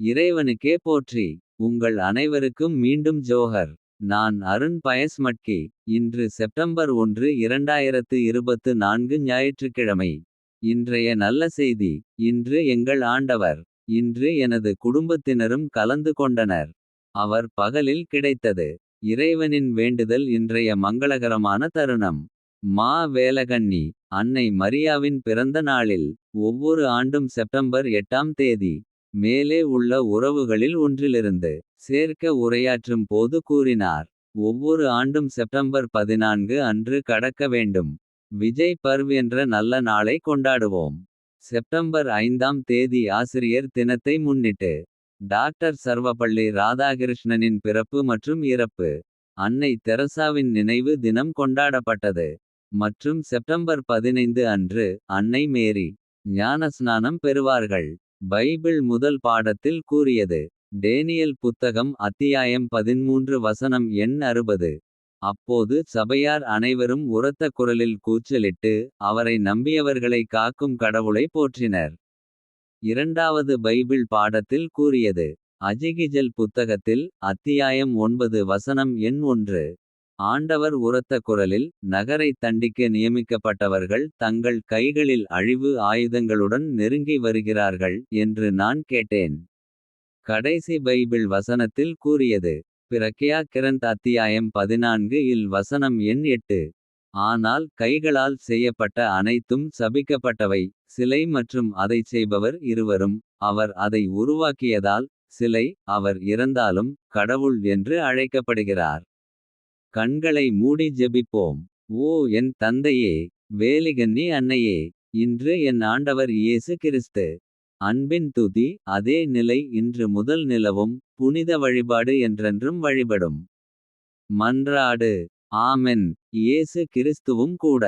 இறைவனுக்கே போற்றி. உங்கள் அனைவருக்கும் மீண்டும் ஜோஹர். நான் அருண் பயஸ் மட்கி இன்று செப்டம்பர் 1 2024 ஞாயிற்றுக்கிழமை. இன்றைய நல்ல செய்தி இன்று எங்கள் ஆண்டவர். இன்று எனது குடும்பத்தினரும் கலந்து கொண்டனர். அவர் பகலில் கிடைத்தது. இறைவனின் வேண்டுதல் இன்றைய மங்களகரமான தருணம். மா வேலகண்ணி அன்னை மரியாவின் பிறந்த நாளில். ஒவ்வொரு ஆண்டும் செப்டம்பர் எட்டாம் தேதி. மேலே உள்ள உறவுகளில் ஒன்றிலிருந்து. சேர்க்க உரையாற்றும் போது கூறினார். ஒவ்வொரு ஆண்டும் செப்டம்பர் 14 அன்று கடக்க வேண்டும். விஜய் பர்வ் என்ற நல்ல நாளை கொண்டாடுவோம். செப்டம்பர் ஐந்தாம் தேதி ஆசிரியர் தினத்தை முன்னிட்டு. டாக்டர் சர்வபள்ளி ராதாகிருஷ்ணனின் பிறப்பு மற்றும் இறப்பு. அன்னை தெரசாவின் நினைவு தினம் கொண்டாடப்பட்டது. மற்றும் செப்டம்பர் 15 அன்று அன்னை மேரி. ஞானஸ்நானம் பெறுவார்கள். பைபிள் முதல் பாடத்தில் கூறியது. டேனியல் புத்தகம் அத்தியாயம் 13 வசனம் எண் 60. அப்போது சபையார் அனைவரும் உரத்த குரலில் கூச்சலிட்டு. அவரை நம்பியவர்களை காக்கும் கடவுளை போற்றினர். இரண்டாவது பைபிள் பாடத்தில் கூறியது. அஜிகிஜல் புத்தகத்தில் அத்தியாயம் ஒன்பது வசனம் எண் ஒன்று ஆண்டவர் உரத்த குரலில் நகரைத் தண்டிக்க நியமிக்கப்பட்டவர்கள். தங்கள் கைகளில் அழிவு ஆயுதங்களுடன் நெருங்கி வருகிறார்கள். என்று நான் கேட்டேன். கடைசி பைபிள் வசனத்தில் கூறியது. பிரக்யா கிரந்த் அத்தியாயம் 14 இல் வசனம் எண் எட்டு ஆனால் கைகளால் செய்யப்பட்ட அனைத்தும் சபிக்கப்பட்டவை. சிலை மற்றும் அதைச் செய்பவர் இருவரும். அவர் அதை உருவாக்கியதால் சிலை அவர் இறந்தாலும். கடவுள் என்று அழைக்கப்படுகிறார். கண்களை மூடி ஜெபிப்போம். ஓ என் தந்தையே வேலிகன்னி அன்னையே. இன்று என் ஆண்டவர் இயேசு கிறிஸ்து. அன்பின் துதி அதே நிலை இன்று முதல் நிலவும். புனித வழிபாடு என்றென்றும் வழிபடும். மன்றாடு ஆமென் இயேசு கிறிஸ்துவும் கூட.